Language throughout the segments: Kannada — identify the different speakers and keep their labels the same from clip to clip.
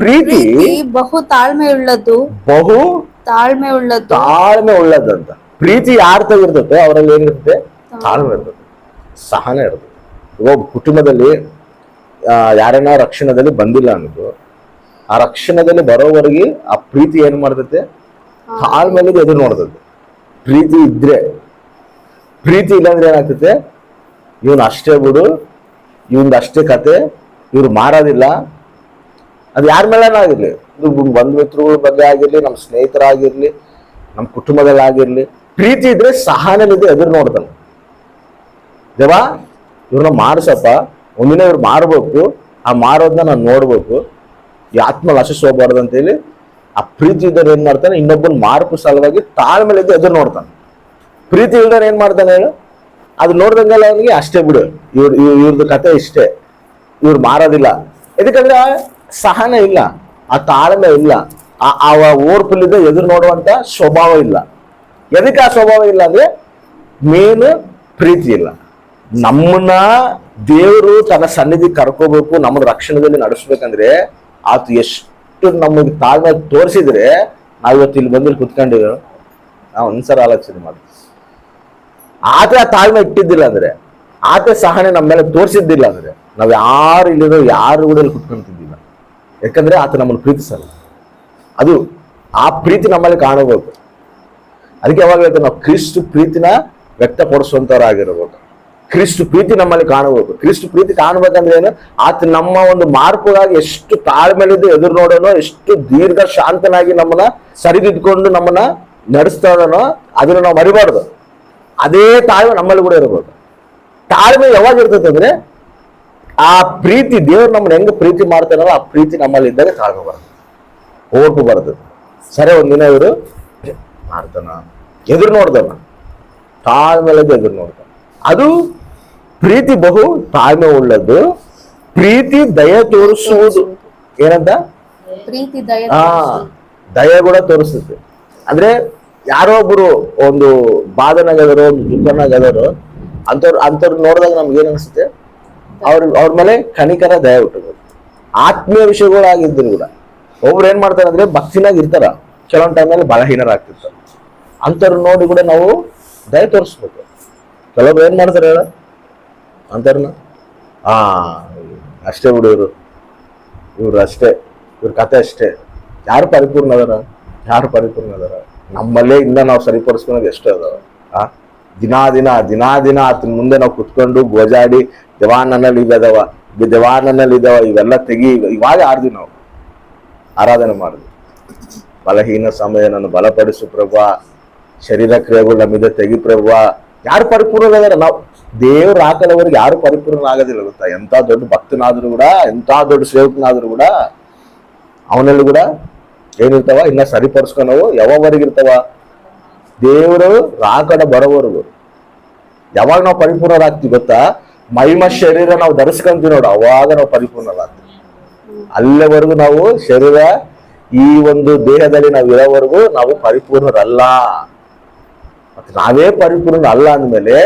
Speaker 1: ಪ್ರೀತಿ
Speaker 2: ಬಹು ತಾಳ್ಮೆ ಉಳ್ಳದ್ದು
Speaker 1: ಬಹು
Speaker 2: ತಾಳ್ಮೆ ಉಳ್ಳದ್ದು
Speaker 1: ತಾಳ್ಮೆ ಉಳ್ಳದಂತ ಪ್ರೀತಿ ಯಾರ ಇರ್ತದೆ? ಅವರಲ್ಲಿ ಏನಿರ್ತದೆ ತಾಳ್ಮೆ. ಇರ್ತದೆ. ಸಹನ ಇರ್ತದೆ. ಇವಾಗ ಕುಟುಂಬದಲ್ಲಿ ಯಾರೇನೋ ಯಾರನ್ನ ರಕ್ಷಣದಲ್ಲಿ ಬಂದಿಲ್ಲ ಅನ್ನೋದು ಆ ರಕ್ಷಣದಲ್ಲಿ ಬರೋವರೆಗೆ ಆ ಪ್ರೀತಿ ಏನ್ ಮಾಡ್ತೈತೆ? ತಾಳ್ಮೆಲೆ ಎದುರು ನೋಡ್ತದೆ ಪ್ರೀತಿ ಇದ್ರೆ ಪ್ರೀತಿ ಇಲ್ಲಾಂದ್ರೆ ಏನಾಗ್ತೈತೆ? ಇವನ್ ಅಷ್ಟೇ ಬಿಡು ಇವನ್ ಅಷ್ಟೇ ಕತೆ ಇವ್ರು ಮಾರೋದಿಲ್ಲ ಅದು ಯಾರ ಮೇಲೇನೂ ಆಗಿರಲಿ. ಇದು ಬಂಧು ಮಿತ್ರಗಳ ಬಗ್ಗೆ ಆಗಿರಲಿ, ನಮ್ಮ ಸ್ನೇಹಿತರಾಗಿರ್ಲಿ, ನಮ್ಮ ಕುಟುಂಬದಲ್ಲಿ ಆಗಿರ್ಲಿ ಪ್ರೀತಿ ಇದ್ರೆ ಸಹನಲಿದೆ ಎದುರು ನೋಡ್ತಾನೆ ದೇವಾ, ಇವ್ರನ್ನ ಮಾಡಿಸಪ್ಪ ಒಂದಿನ ಇವ್ರು ಮಾರ್ಬೇಕು, ಆ ಮಾರೋದನ್ನ ನಾನು ನೋಡ್ಬೇಕು. ಈ ಆತ್ಮ ಲಶಸ್ ಹೋಗ್ಬಾರ್ದು ಅಂತೇಳಿ ಆ ಪ್ರೀತಿ ಇದ್ದವ್ರು ಏನ್ ಮಾಡ್ತಾನೆ, ಇನ್ನೊಬ್ಬನ ಮಾರ್ಪು ಸಲುವಾಗಿ ತಾಳ್ಮೆಲಿದ್ದು ಎದುರು ನೋಡ್ತಾನೆ. ಪ್ರೀತಿ ಇಲ್ದವ್ರು ಏನ್ ಮಾಡ್ತಾನೆ ಹೇಳು? ಅದು ನೋಡ್ದಂಗೆಲ್ಲ ಅವನಿಗೆ ಅಷ್ಟೇ ಬಿಡು. ಇವ್ರ ಇವ್ರದ್ದು ಕತೆ ಇಷ್ಟೇ. ಇವ್ರು ಮಾರೋದಿಲ್ಲ. ಯಾಕಂದ್ರೆ ಸಹನ ಇಲ್ಲ, ಆ ತಾಳ್ಮೆ ಇಲ್ಲ, ಆ ಓರ್ಪುಲಿದ್ದ ಎದುರು ನೋಡುವಂತ ಸ್ವಭಾವ ಇಲ್ಲ. ಎದಕ್ಕೆ ಆ ಸ್ವಭಾವ ಇಲ್ಲ ಅಂದ್ರೆ ಮೇನ್ ಪ್ರೀತಿ ಇಲ್ಲ. ನಮ್ಮನ್ನ ದೇವರು ತನ್ನ ಸನ್ನಿಧಿ ಕರ್ಕೋಬೇಕು ನಮ್ಮ ರಕ್ಷಣದಲ್ಲಿ ನಡೆಸ್ಬೇಕಂದ್ರೆ ಆತ ಎಷ್ಟು ನಮಗೆ ತಾಳ್ಮೆ ತೋರಿಸಿದ್ರೆ ನಾವು ಇವತ್ತು ಇಲ್ಲಿ ಬಂದು ಕುತ್ಕೊಂಡಿರೋ ನಾವು ಒಂದ್ಸಲ ಆಲೋಚನೆ ಮಾಡ್ತೀವಿ ಆತ ತಾಳ್ಮೆ ಇಟ್ಟಿದ್ದಿಲ್ಲ ಅಂದ್ರೆ ಆತ ಸಹನೆ ನಮ್ಮ ಮೇಲೆ ತೋರಿಸಿದ್ದಿಲ್ಲ ಅಂದ್ರೆ, ನಾವ್ ಯಾರು ಇಲ್ಲಿರೋ ಯಾರು ಕೂಡ ಇಲ್ಲಿ ಯಾಕಂದ್ರೆ ಆತ ನಮ್ಮನ್ನು ಪ್ರೀತಿಸಲ್ಲ. ಅದು ಆ ಪ್ರೀತಿ ನಮ್ಮಲ್ಲಿ ಕಾಣಬೇಕು ಅದಕ್ಕೆ ಯಾವಾಗ ಹೇಳ್ತಾರೆ ನಾವು ಕ್ರಿಸ್ತು ಪ್ರೀತಿನ ವ್ಯಕ್ತಪಡಿಸುವಂಥವರಾಗಿರ್ಬೋದು ಕ್ರಿಸ್ತು ಪ್ರೀತಿ ನಮ್ಮಲ್ಲಿ ಕಾಣಬೇಕು ಕ್ರಿಸ್ತು ಪ್ರೀತಿ ಕಾಣಬೇಕಂದ್ರೆ ಏನು? ಆತ ನಮ್ಮ ಒಂದು ಮಾರ್ಪುಗಾಗಿ ಎಷ್ಟು ತಾಳ್ಮೆಲಿದ್ದು ಎದುರು ನೋಡೋನೋ, ಎಷ್ಟು ದೀರ್ಘ ಶಾಂತನಾಗಿ ನಮ್ಮನ್ನ ಸರಿದಿದ್ದುಕೊಂಡು ನಮ್ಮನ್ನ ನಡೆಸ್ತಾ ಅದನ್ನು ನಾವು ಮರಿಬಾರ್ದು. ಅದೇ ತಾಳ್ಮೆ ನಮ್ಮಲ್ಲಿ ಕೂಡ ಇರಬೇಕು. ತಾಳ್ಮೆ ಯಾವಾಗ ಇರ್ತೈತೆ ಅಂದ್ರೆ ಆ ಪ್ರೀತಿ ದೇವ್ರು ನಮ್ಮನ್ನ ಹೆಂಗ ಪ್ರೀತಿ ಮಾಡ್ತಾರಲ್ಲ ಆ ಪ್ರೀತಿ ನಮ್ಮಲ್ಲಿ ಇದ್ದಾಗ ತಾಳ್ಮೆ ಬರ್ತದೆ ಓಟು ಬರ್ತದೆ ಸರಿ ಒಂದಿನ ಇವರು ಮಾಡ್ತಾನ. ಎದುರು ನೋಡ್ದವ ತಾಳ್ಮೇಲೆ ಎದುರು ನೋಡ್ತಾನ. ಅದು ಪ್ರೀತಿ ಬಹು ತಾಳ್ಮೆ ಉಳ್ಳದ್ದು. ಪ್ರೀತಿ ದಯ ತೋರಿಸುವುದು. ಏನಂತ?
Speaker 2: ಪ್ರೀತಿ ದಯ
Speaker 1: ಹಾ ದಯ ಕೂಡ ತೋರಿಸುತ್ತೆ. ಅಂದ್ರೆ ಯಾರೋ ಒಬ್ಬರು ಒಂದು ಬಾಧನಾಗದರು ಒಂದು ದುಃಖನಾಗದರು ಅಂತವ್ರು ಅಂತವ್ರು ನೋಡಿದಾಗ ನಮ್ಗೆ ಏನ್ ಅನ್ಸುತ್ತೆ? ಅವ್ರ ಅವ್ರ ಮೇಲೆ ಕಣಿಕರ ದಯ ಹುಟ್ಟಬೇಕು ಆತ್ಮೀಯ ವಿಷಯಗಳಾಗಿದ್ರು ಕೂಡ ಒಬ್ರು ಏನ್ ಮಾಡ್ತಾರೆ ಅಂದ್ರೆ ಭಕ್ತಿನಾಗ ಇರ್ತಾರ. ಕೆಲವೊಂದು ಟೈಮಲ್ಲಿ ಬಲಹೀನರಾಗ್ತಿರ್ತಾರೆ. ಅಂಥವ್ರು ನೋಡಿ ಕೂಡ ನಾವು ದಯ ತೋರಿಸ್ಬೇಕು. ಕೆಲವೊಬ್ರು ಏನ್ ಮಾಡ್ತಾರೆ ಹೇಳ? ಅಂತಾರನ ಆ, ಅಷ್ಟೇ ಇವ್ರು ಇವ್ರು ಅಷ್ಟೇ. ಇವ್ರ ಕತೆ ಅಷ್ಟೇ. ಯಾರು ಪರಿಪೂರ್ಣ ಅದಾರ ಯಾರು ಪರಿಪೂರ್ಣ ಅದಾರ ನಮ್ಮಲ್ಲೇ ಇಲ್ಲ ನಾವು ಸರಿಪಡಿಸ್ಕೊಳೋದು ಎಷ್ಟೇ ಅದಾವ. ಆ? ದಿನಾ ದಿನ ದಿನಾ ದಿನ ಆತನ ಮುಂದೆ ನಾವು ಕುತ್ಕೊಂಡು ಗೋಜಾಡಿ ದೇವಾನನಲ್ಲಿ ಇದಾವ ದೇವಾನನಲ್ಲಿ ಇದಾವ ಇವೆಲ್ಲ ತೆಗಿ, ಇವಾಗ ಆಡ್ದ್ವಿ ನಾವು. ಆರಾಧನೆ ಮಾಡಿದ್ವಿ ಬಲಹೀನ ಸಮಯ ನನ್ನ ಬಲಪಡಿಸು ಪ್ರಭು ಶರೀರ ಕ್ರಿಯೆಗಳು ನಮ್ಮಿಂದ ತೆಗಿ ಪ್ರಭು ಯಾರು ಪರಿಪೂರ್ಣ ಅದಾರ ನಾವು ದೇವ್ರ ಹಾಕಲವರಿಗೆ ಯಾರು ಪರಿಪೂರ್ಣ ಆಗೋದಿಲ್ಲ ಗೊತ್ತಾ? ಎಂಥ ದೊಡ್ಡ ಭಕ್ತನಾದ್ರೂ ಕೂಡ ಎಂಥ ದೊಡ್ಡ ಸೇವಕನಾದ್ರೂ ಕೂಡ, ಅವನಲ್ಲಿ ಕೂಡ ಏನಿರ್ತಾವ? ಇನ್ನ ಸರಿಪಡಿಸ್ಕೊನವು ಯಾವಾಗವರೆಗೆ ಇರ್ತಾವ ದೇವರು ರಾಕಡ ಬರೋವರೆಗೂ ಯಾವಾಗ ನಾವು ಪರಿಪೂರ್ಣರಾಗ್ತೀವಿ ಗೊತ್ತಾ? ಮಹಿಮ ಶರೀರ ನಾವು ಧರಿಸ್ಕೊಂತೀವಿ ನೋಡು, ಅವಾಗ ನಾವು ಪರಿಪೂರ್ಣರಾಗ್ತೀವಿ. ಅಲ್ಲಿವರೆಗೂ ನಾವು ಶರೀರ, ಈ ಒಂದು ದೇಹದಲ್ಲಿ ನಾವು ಇರೋವರೆಗೂ ನಾವು ಪರಿಪೂರ್ಣರಲ್ಲ. ಮತ್ತೆ ನಾವೇ ಪರಿಪೂರ್ಣ ಅಲ್ಲ ಅಂದಮೇಲೆ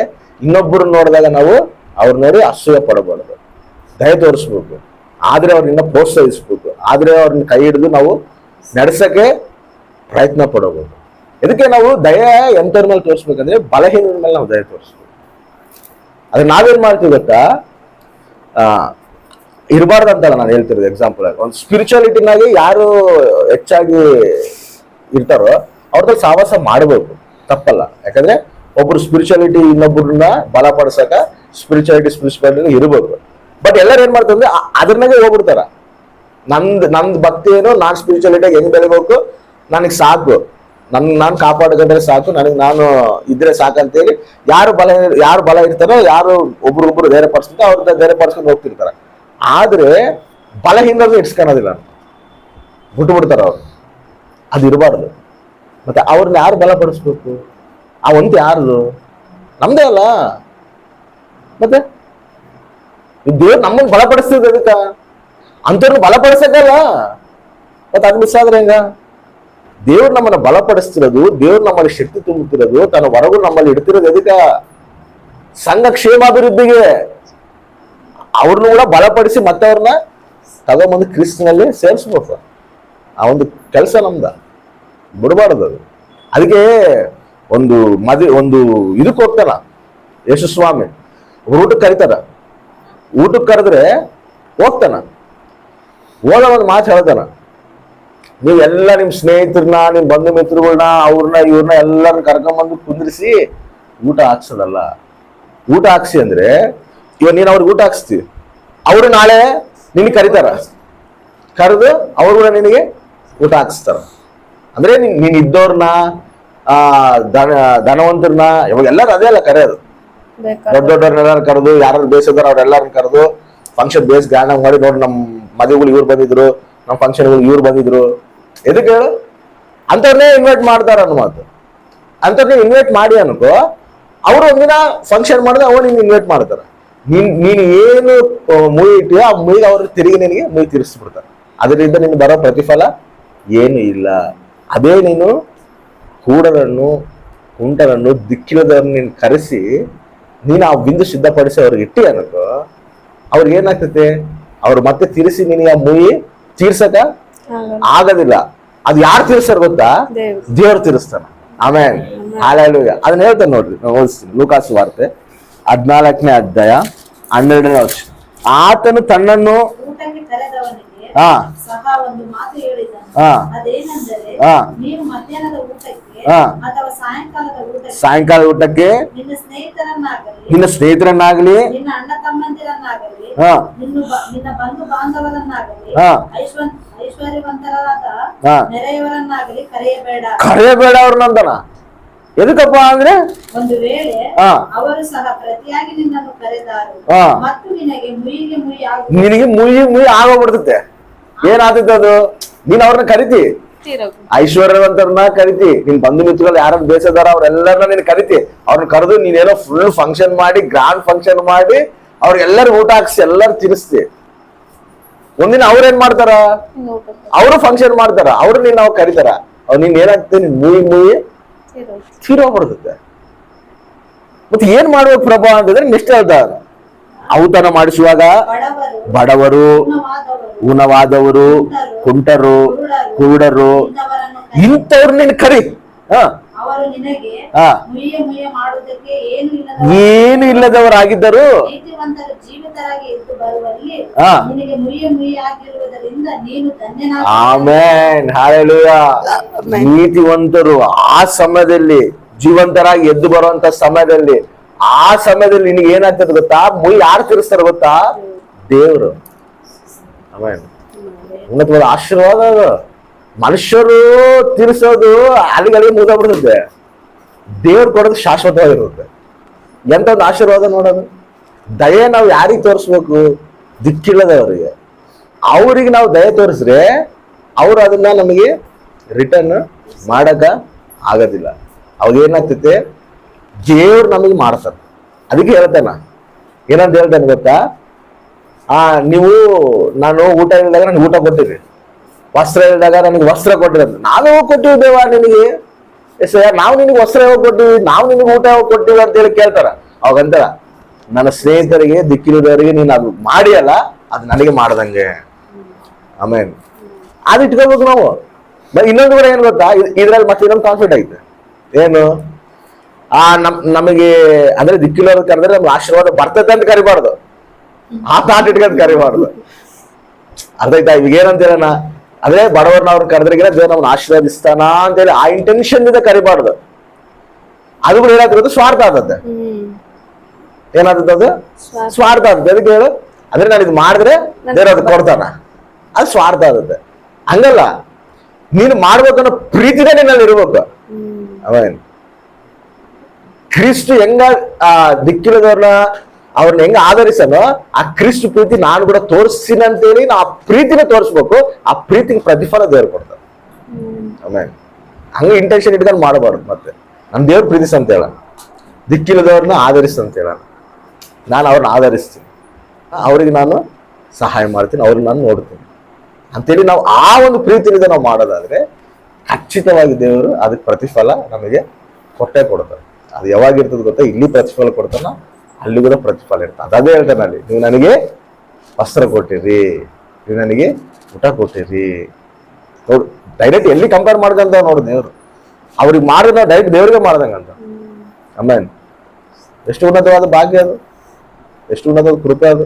Speaker 1: ಇನ್ನೊಬ್ಬರು ನೋಡಿದಾಗ ನಾವು ಅವ್ರ ನೋಡಿ ಅಸೂಯ ಪಡಬಾರ್ದು. ದಯ ತೋರಿಸ್ಬೇಕು. ಆದ್ರೆ ಅವ್ರನ್ನ ಪ್ರೋತ್ಸಾಹಿಸ್ಬೇಕು. ಆದ್ರೆ ಅವ್ರನ್ನ ಕೈ ಹಿಡಿದು ನಾವು ನಡೆಸಕ್ಕೆ ಪ್ರಯತ್ನ ಪಡಬಹುದು ಇದಕ್ಕೆ ನಾವು ದಯ ಎಂಥವ್ರ ಮೇಲೆ ತೋರಿಸ್ಬೇಕಂದ್ರೆ ಬಲಹೀನರ ಮೇಲೆ ನಾವು ದಯ ತೋರಿಸ್ಬೇಕು. ಅದನ್ನ ನಾವೇನ್ ಮಾಡ್ತೀವಿ ಗೊತ್ತಾ? ಇರಬಾರ್ದು ಅಂತಲ್ಲ ನಾನು ಹೇಳ್ತಿರೋದು ಎಕ್ಸಾಂಪಲ್ ಆಗಿ. ಒಂದು ಸ್ಪಿರಿಚುವಾಲಿಟಿನಾಗಿ ಯಾರು ಹೆಚ್ಚಾಗಿ ಇರ್ತಾರೋ ಅವ್ರದ್ದು ಸಾಹಸ ಮಾಡಬೇಕು ತಪ್ಪಲ್ಲ. ಯಾಕಂದ್ರೆ ಒಬ್ರು ಸ್ಪಿರಿಚುವಾಲಿಟಿ ಇನ್ನೊಬ್ಬರನ್ನ ಬಲಪಡಿಸಕ ಸ್ಪಿರಿಚುವಾಲಿಟಿ ಸ್ಪಿರಿಚುವಾಲಿಟಿ ಇರಬೇಕು ಬಟ್ ಎಲ್ಲರೂ ಏನ್ ಮಾಡ್ತಾರೆ ಅಂದ್ರೆ ಅದ್ರನಾಗೆ ಹೋಗ್ಬಿಡ್ತಾರ. ನಂದ್ ನಂದ್ ಭಕ್ತಿ ಏನು ನಾನ್ ಸ್ಪಿರಿಚುವಾಲಿಟಿ ಹೆಂಗ್ ಬೆಳಿಬೇಕು? ನನಗೆ ಸಾಕು ನನ್ ನಾನು ಕಾಪಾಡ್ಕೊಂಡ್ರೆ ಸಾಕು, ನನಗೆ ನಾನು ಇದ್ರೆ ಸಾಕಂತೇಳಿ ಯಾರು ಬಲ ಯಾರು ಬಲ ಇರ್ತಾರೋ, ಯಾರು ಒಬ್ರೊಬ್ರು ಧೈರ್ಯ ಪಡಿಸ್ಕೊಂಡು ಅವ್ರನ್ನ ಧೈರ್ಯ ಪಡಿಸ್ಕೊಂಡು ಹೋಗ್ತಿರ್ತಾರೆ. ಆದ್ರೆ ಬಲಹೀನರನ್ನು ಇಟ್ಸ್ಕೊಳೋದಿಲ್ಲ. ಬಿಟ್ಟು ಬಿಡ್ತಾರ ಅವ್ರು. ಅದು ಇರಬಾರ್ದು. ಮತ್ತೆ ಅವ್ರನ್ನ ಯಾರು ಬಲಪಡಿಸ್ಬೇಕು ಆ ಒಂದು ಯಾರು ನಮ್ದೇ ಅಲ್ಲ. ಮತ್ತೆ ದೇವ್ರು ನಮ್ಮನ್ನು ಬಲಪಡಿಸ್ತಿದ್ದ ಅದಕ್ಕ ಅಂತವ್ರನ್ನ ಬಲಪಡಿಸಕ್ಕಲ್ಲ. ಮತ್ತೆ ಅದು ಮಿಸ್ ಆದ್ರೆ ಹೆಂಗ? ದೇವ್ರು ನಮ್ಮನ್ನ ಬಲಪಡಿಸ್ತಿರೋದು, ದೇವ್ರು ನಮ್ಮಲ್ಲಿ ಶಕ್ತಿ ತುಂಬುತ್ತಿರೋದು, ತನ್ನ ಹೊರಗು ನಮ್ಮಲ್ಲಿ ಇಡ್ತಿರೋದು ಅದಕ್ಕೆ ಸಂಘ ಕ್ಷೇಮಾಭಿವೃದ್ಧಿಗೆ. ಅವ್ರನ್ನ ಕೂಡ ಬಲಪಡಿಸಿ ಮತ್ತವ್ರನ್ನ ತಗೊಂಬಂದು ಕ್ರಿಸ್ತನಲ್ಲಿ ಸೇರಿಸ್ಬೇಕು ಆ ಒಂದು ಕೆಲಸ ನಮ್ದ. ಬಿಡಬಾರ್ದು ಅದು. ಅದಕ್ಕೆ ಒಂದು ಮದುವೆ ಒಂದು ಇದಕ್ಕೆ ಹೋಗ್ತಾನ ಯೇಸು ಸ್ವಾಮಿ ಊಟಕ್ಕೆ ಕರಿತಾರ. ಊಟಕ್ಕೆ ಕರೆದ್ರೆ ಹೋಗ್ತಾನ. ಹೋದ ಒಂದು ಮಾತು ಹೇಳ್ತಾನ. ನೀವೆಲ್ಲ ನಿಮ್ ಸ್ನೇಹಿತರನ್ನ ನಿಮ್ ಬಂಧು ಮಿತ್ರಗಳನ್ನ ಅವ್ರನ್ನ ಇವ್ರನ್ನ ಎಲ್ಲರನ್ನ ಕರ್ಕೊಂಬಂದು ಕುಂದ್ರಿಸಿ ಊಟ ಹಾಕ್ಸೋದಲ್ಲ. ಊಟ ಹಾಕ್ಸಿ ಅಂದ್ರೆ ಇವಾಗ ನೀನ್ ಅವ್ರಿಗೆ ಊಟ ಹಾಕ್ಸ್ತಿ. ಅವರು ನಾಳೆ ನಿನಗೆ ಕರೀತಾರ. ಕರೆದು ಅವ್ರು ಕೂಡ ನಿನಗೆ ಊಟ ಹಾಕ್ಸ್ತಾರ. ಅಂದ್ರೆ ನೀನು ನೀನ್ ಇದ್ದವ್ರನ್ನ ಆ ದನ ಧನವಂತರನ್ನ ಇವಾಗ ಎಲ್ಲರೂ ಅದೇ ಅಲ್ಲ ಕರೆಯೋದು. ದೊಡ್ಡ ದೊಡ್ಡವ್ರನ್ನೆಲ್ಲ ಕರೆದು ಯಾರು ಬೇಸಿದಾರ ಅವ್ರೆಲ್ಲಾರನ್ನ ಕರೆದು ಫಂಕ್ಷನ್ ಬೇಸ್ ಗ್ರ್ಯಾಂಡ್ ಮಾಡಿ ನೋಡಿ ನಮ್ಮ ಮದುವೆಗಳು ಇವ್ರು ಬಂದಿದ್ರು ನಮ್ಮ ಫಂಕ್ಷನ್ಗಳು ಇವ್ರು ಬಂದಿದ್ರು. ಎದಕ್ಕೆ ಹೇಳು? ಅಂಥವ್ರನ್ನೇ ಇನ್ವೈಟ್ ಮಾಡ್ತಾರ ಅನ್ನೋ ಮಾತು. ಅಂಥವ್ರನ್ನ ಇನ್ವೈಟ್ ಮಾಡಿ ಅನ್ಕೋ, ಅವರು ಒಂದಿನ ಫಂಕ್ಷನ್ ಮಾಡಿದ್ರೆ ಅವ್ರು ನಿಮ್ಗೆ ಇನ್ವೈಟ್ ಮಾಡ್ತಾರ. ನೀನ್, ನೀನು ಏನು ಮುಯಿ ಇಟ್ಟಿಯೋ ಆ ಮುಯಿಗೆ ಅವ್ರು ತಿರುಗಿ ನಿನಗೆ ಮುಯಿ ತಿರ್ಸ್ಬಿಡ್ತಾರೆ ಅದರಿಂದ ನಿನ್ ಬರೋ ಪ್ರತಿಫಲ ಏನು ಇಲ್ಲ. ಅದೇ ನೀನು ಕೂಡರನ್ನು ಕುಂಟರನ್ನು ದಿಕ್ಕಿಲ್ಲದವ್ರನ್ನ ನೀನು ಕರೆಸಿ, ನೀನು ಆ ಬಿಂದು ಸಿದ್ಧಪಡಿಸಿ ಅವ್ರಿಗೆ ಇಟ್ಟಿ ಅನ್ನೋದು ಅವ್ರಿಗೆ ಏನಾಗ್ತೈತೆ? ಅವ್ರು ಮತ್ತೆ ತಿರ್ಸಿ ನಿನಗೆ ಆ ಮುಯಿ ತೀರ್ಸಕ ಆಗೋದಿಲ್ಲ. ಅದು ಯಾರು ತೀರ್ಸ್ತಾರ ಗೊತ್ತಾ?
Speaker 2: ದೇವ್ರು.
Speaker 1: ತೀರಿಸ್ತಾನ. ಆಮೇಲೆ ಹಾಲೆಲೂಯ ಅದನ್ನ ಹೇಳ್ತಾನೆ ನೋಡ್ರಿ ಓದಿಸ್ತೀನಿ. ಲೂಕಾಸ್ ವಾರ್ತೆ ಹದ್ನಾಲ್ಕನೇ ಅಧ್ಯಾಯ ಹನ್ನೆರಡನೇ ವರ್ಷ. ಆತನು ತನ್ನನ್ನು ಹಾ.
Speaker 3: ಸಹ ಒಂದು ಮಾತು ಹೇಳಿದನು
Speaker 1: ಹಾ.
Speaker 3: ಅದೇನೆಂದರೆ
Speaker 1: ಹಾ.
Speaker 3: ನೀವು ಮಧ್ಯಾಹ್ನದ ಊಟಕ್ಕೆ
Speaker 1: ಹಾ.
Speaker 3: ಅಥವಾ ಸಾಯಂಕಾಲದ ಊಟಕ್ಕೆ
Speaker 1: ಸಾಯಂಕಾಲ ಊಟಕ್ಕೆ
Speaker 3: ನಿನ್ನ ಸ್ನೇಹಿತರನ್ನಾಗಲಿ
Speaker 1: ನಿನ್ನ ಸ್ನೇಹಿತರನ್ನಾಗಲಿ
Speaker 3: ನಿನ್ನ ಅಣ್ಣ ತಮ್ಮಂದಿರನ್ನಾಗಲಿ
Speaker 1: ಹಾ.
Speaker 3: ನಿನ್ನ ನಿನ್ನ ಬಂಧು ಬಾಂಧವರನ್ನಾಗಲಿ
Speaker 1: ಹಾ.
Speaker 3: ಐಶ್ವರ್ಯ ಐಶ್ವರ್ಯವಂತರಾದ
Speaker 1: ಹಾ.
Speaker 3: ನೆರೆಯವರನ್ನಾಗಲಿ ಕರೆಯಬೇಡ.
Speaker 1: ಕರೆಯಬೇಡ ಅವ್ರನ್ನಂದನ ಎದಕ್ಕಪ್ಪ ಅಂದ್ರೆ?
Speaker 3: ಒಂದು ವೇಳೆ ಅವರು ಸಹ ಪ್ರತಿಯಾಗಿ ನಿನ್ನನ್ನು ಕರೆದಾರು. ಮತ್ತು ನಿನಗೆ ಮುಯಿಗೆ ಮುಯಿ
Speaker 1: ನಿನಗೆ ಮುಯಿ ಮುಯಿ ಆಗೋಗ್ಬಿಡ್ತೈತೆ. ಏನಾಗ್ತೈತೆ ಅದು ನೀನ್ ಅವ್ರನ್ನ ಕರಿತಿ? ಐಶ್ವರ್ಯವಂತರನ್ನ ಕರಿತಿ. ನಿನ್ ಬಂಧು ಮಿತ್ರಗಳು ಯಾರು ಬೇಸದಾರ ಅವ್ರೆಲ್ಲರನ್ನ ನೀನ್ ಕರಿತಿ. ಅವ್ರನ್ನ ಕರೆದು ನೀನೇನೋ ಫುಲ್ ಫಂಕ್ಷನ್ ಮಾಡಿ ಗ್ರಾಂಡ್ ಫಂಕ್ಷನ್ ಮಾಡಿ ಅವ್ರಿಗೆಲ್ಲರೂ ಊಟ ಹಾಕ್ಸಿ ಎಲ್ಲರೂ ತಿನ್ನಿಸ್ತಿ. ಒಂದಿನ ಅವ್ರೇನ್ ಮಾಡ್ತಾರ? ಅವರು ಫಂಕ್ಷನ್ ಮಾಡ್ತಾರ. ಅವ್ರು ನೀನ್ ನಾವು ಕರಿತಾರ. ಅವ್ರು ನೀನ್ ಏನಾಗ್ತದೆ ನೀನ್ ಮುಯಿ ಮುಯಿ ತೀರೋಗ್ಬಿಡ್ತದೆ ಮತ್ತೆ ಏನ್ ಮಾಡ್ಬೇಕು ಪ್ರಭಾ ಅಂತಂದ್ರೆ ನೆಕ್ಸ್ಟ್ ಹೇಳ್ತಾರ ಔತಣ ಮಾಡಿಸುವಾಗ
Speaker 3: ಬಡವರು
Speaker 1: ಊನವಾದವರು ಕುಂಟರು ಕುರುಡರು ಇಂಥವ್ರು ನೀನು ಕರಿ. ಹ.
Speaker 3: ಅವರು ನಿನಗೆ ಮುಯ್ಯ ಮುಯ್ಯ ಮಾಡುವುದಕ್ಕೆ ಏನು ಇಲ್ಲದ
Speaker 1: ಏನು ಇಲ್ಲದವರಾಗಿದ್ದರು.
Speaker 3: ನೀತಿವಂತರು ಜೀವಿತರಾಗಿ ಎದ್ದು ಬರುವಲ್ಲಿ
Speaker 1: ಹಾ.
Speaker 3: ನಿನಗೆ ಮುಯ್ಯ ಮುಯ್ಯ ಆಗಿರುವುದರಿಂದ ನೀನು ಧನ್ಯನಾದ
Speaker 1: ಆಮೇನ್. ಹಾಲೆಲೂಯ. ನೀತಿವಂತರು ಆ ಸಮಯದಲ್ಲಿ ಜೀವಂತರಾಗಿ ಎದ್ದು ಬರುವಂತ ಸಮಯದಲ್ಲಿ ಆ ಸಮಯದಲ್ಲಿ ನಿನಗೆ ಏನಾಗ್ತದೆ ಗೊತ್ತಾ? ಮುಯಿ ಯಾರು ತಿರ್ಸ್ತಾರ ಗೊತ್ತಾ? ದೇವರು. ಉನ್ನತವಾದ ಆಶೀರ್ವಾದ ಅದು. ಮನುಷ್ಯರು ತಿರ್ಸೋದು ಅಲ್ಲಿಗೆ ಮುಗಿದೋಗ್ಬಿಡ್ತದೆ ದೇವ್ರು ಕೊಡೋದು ಶಾಶ್ವತವಾಗಿರುತ್ತೆ. ಎಂತ ಒಂದು ಆಶೀರ್ವಾದ ನೋಡೋದು? ದಯೆ ನಾವು ಯಾರಿಗೆ ತೋರಿಸ್ಬೇಕು? ದಿಕ್ಕಿಲ್ಲದವರಿಗೆ ಅವ್ರಿಗೆ. ನಾವು ದಯೆ ತೋರಿಸ್ರೆ ಅವ್ರು ಅದನ್ನ ನಮಗೆ ರಿಟರ್ನ್ ಮಾಡಕ ಆಗೋದಿಲ್ಲ. ಅವಾಗ ಏನಾಗ್ತೈತೆ? ದೇವ್ರು ನಮಗೆ ಮಾಡ್ತಾರೆ ಅದಕ್ಕೆ ಹೇಳ್ತಾನ ಏನಂತ ಹೇಳ್ತೇನೆ ಗೊತ್ತಾ? ಆ, ನೀವು, ನಾನು ಊಟ ಇಲ್ಲದಾಗ ನನಗೆ ಊಟ ಕೊಟ್ಟಿರಿ. ವಸ್ತ್ರ ಇಲ್ಲದಾಗ ನನಗೆ ವಸ್ತ್ರ ಕೊಟ್ಟಿರಿ ನಾವೇ ಹೋಗಿ ಕೊಟ್ಟಿವಿ ದೇವ ನಿನಗೆ. ಸರ್, ನಾವು ನಿನಗೆ ವಸ್ತ್ರ ಯಾವಾಗ ಕೊಟ್ಟಿವಿ, ನಾವು ನಿನಗೆ ಊಟ ಯಾವಾಗ ಕೊಟ್ಟಿವಿ ಅಂತ ಹೇಳಿ ಕೇಳ್ತಾರ. ಅವಾಗಂತಾರ ನನ್ನ ಸ್ನೇಹಿತರಿಗೆ, ದಿಕ್ಕಿರೋದವರಿಗೆ ನೀನು ಅದು ಮಾಡಿಯಲ್ಲ ಅದು ನನಗೆ ಮಾಡ್ದಂಗೆ. ಆಮೇಲೆ ಅದು ಇಟ್ಕೋಬೇಕು ನಾವು. ಇನ್ನೊಂದು ಕೂಡ ಏನ್ ಗೊತ್ತಾ? ಇದ್ರಲ್ಲಿ ಮತ್ತೆ ಇನ್ನೊಂದು ಕಾನ್ಫಿಡೆಂಟ್ ಐತೆ. ಏನು? ಆ ನಮ್ ನಮಗೆ ಅಂದ್ರೆ ದಿಕ್ಕಿಲ್ಲವ್ರು ಕರೆದ್ರೆ ನಮ್ಗೆ ಆಶೀರ್ವಾದ ಬರ್ತೈತೆ ಅಂತ ಕರಿಬಾರ್ದು. ಆ ತಾಟ್ ಇಟ್ಕೊಂಡು ಕರಿಬಾರ್ದು. ಅರ್ಥ ಆಯ್ತಾ? ಹೇಳೋಣ? ಅದೇ ಬಡವರನ್ನ ಅವ್ರು ಕರೆದ್ರಿಗಿನ ದೇವ್ರು ನಮ್ಮನ್ನ ಆಶೀರ್ವಾದಿಸ್ತಾನ ಅಂತೇಳಿ ಆ ಇಂಟೆನ್ಷನ್ ಇಂದ ಕರಿಬಾರ್ದು. ಅದು ಕೂಡ ಏನಾಗ್ತಿರೋದು ಸ್ವಾರ್ಥ ಆದತ್ತೆ ಏನಾಗ್ತದೆ ಅದು? ಸ್ವಾರ್ಥ. ಆಗುತ್ತೆ ಅದಕ್ಕೆ ಹೇಳು? ಅಂದ್ರೆ ನಾನು ಇದು ಮಾಡಿದ್ರೆ ದೇವ್ರ ಅದು ಕೊಡ್ತಾನ. ಅದು ಸ್ವಾರ್ಥ ಆಗುತ್ತೆ ಹಂಗಲ್ಲ. ನೀನು ಮಾಡ್ಬೇಕನ್ನೋ ಪ್ರೀತಿನೇ ನಿನ್ನಲ್ಲಿ ಇರ್ಬೇಕು. ಅವೇನ್ ಕ್ರಿಸ್ತು ಹೆಂಗ, ಆ, ದಿಕ್ಕಿಲ್ಲದವ್ರನ್ನ ಅವ್ರನ್ನ ಹೆಂಗ ಆಧರಿಸನೋ ಆ ಕ್ರಿಸ್ತು ಪ್ರೀತಿ ನಾನು ಕೂಡ ತೋರಿಸ್ತೀನಿ ಅಂತೇಳಿ ನಾ ಆ ಪ್ರೀತಿನ ತೋರಿಸ್ಬೇಕು. ಆ ಪ್ರೀತಿಗೆ ಪ್ರತಿಫಲ ದೇವ್ರು ಕೊಡ್ತಾರೆ. ಆಮೇಲೆ ಹಂಗ ಇಂಟೆನ್ಷನ್ ಇಟ್ಕೊಂಡು ಮಾಡಬಾರ್ದು ಮತ್ತೆ. ನನ್ ದೇವ್ರ ಪ್ರೀತಿಸ್ ಅಂತ ಹೇಳ ದಿಕ್ಕಿಲ್ಲದವ್ರನ್ನ ಆಧರಿಸ್ ಅಂತ ಹೇಳ ನಾನು ಅವ್ರನ್ನ ಆಧರಿಸ್ತೀನಿ. ಅವ್ರಿಗೆ ನಾನು ಸಹಾಯ ಮಾಡ್ತೀನಿ, ಅವ್ರನ್ನ ನಾನು ನೋಡ್ತೀನಿ. ಅಂತೇಳಿ ನಾವು ಆ ಒಂದು ಪ್ರೀತಿಯಿಂದ ನಾವು ಮಾಡೋದಾದ್ರೆ ಖಚಿತವಾಗಿ ದೇವರು ಅದಕ್ಕೆ ಪ್ರತಿಫಲ ನಮಗೆ ಕೊಟ್ಟೆ ಕೊಡ್ತಾರೆ. ಅದು ಯಾವಾಗ ಇರ್ತದೆ ಗೊತ್ತಾ? ಇಲ್ಲಿ ಪ್ರತಿಫಲ ಕೊಡ್ತಾನ ಅಲ್ಲಿ ಕೂಡ ಪ್ರತಿಫಲ ಇರ್ತದೆ ಅದೇ ಹೇಳ್ತಾನೆ ಅಲ್ಲಿ ನೀವು ನನಗೆ ವಸ್ತ್ರ ಕೊಟ್ಟಿರಿ. ನೀವು ನನಗೆ ಊಟ ಕೊಟ್ಟಿರಿ. ನೋಡು ಡೈರೆಕ್ಟ್ ಎಲ್ಲಿ ಕಂಪೇರ್ ಮಾಡ್ದಂತ ನೋಡು ದೇವ್ರು. ಅವ್ರಿಗೆ ಮಾಡಿದ್ರೆ ನಾವು ಡೈರೆಕ್ಟ್ ದೇವ್ರಿಗೆ ಮಾಡ್ದಂಗಂತ ಆಮೇಲೆ ಎಷ್ಟು ಉನ್ನತವಾದ ಭಾಗ್ಯ ಅದು? ಎಷ್ಟು ಉನ್ನತವಾದ ಕೃಪೆ ಅದು?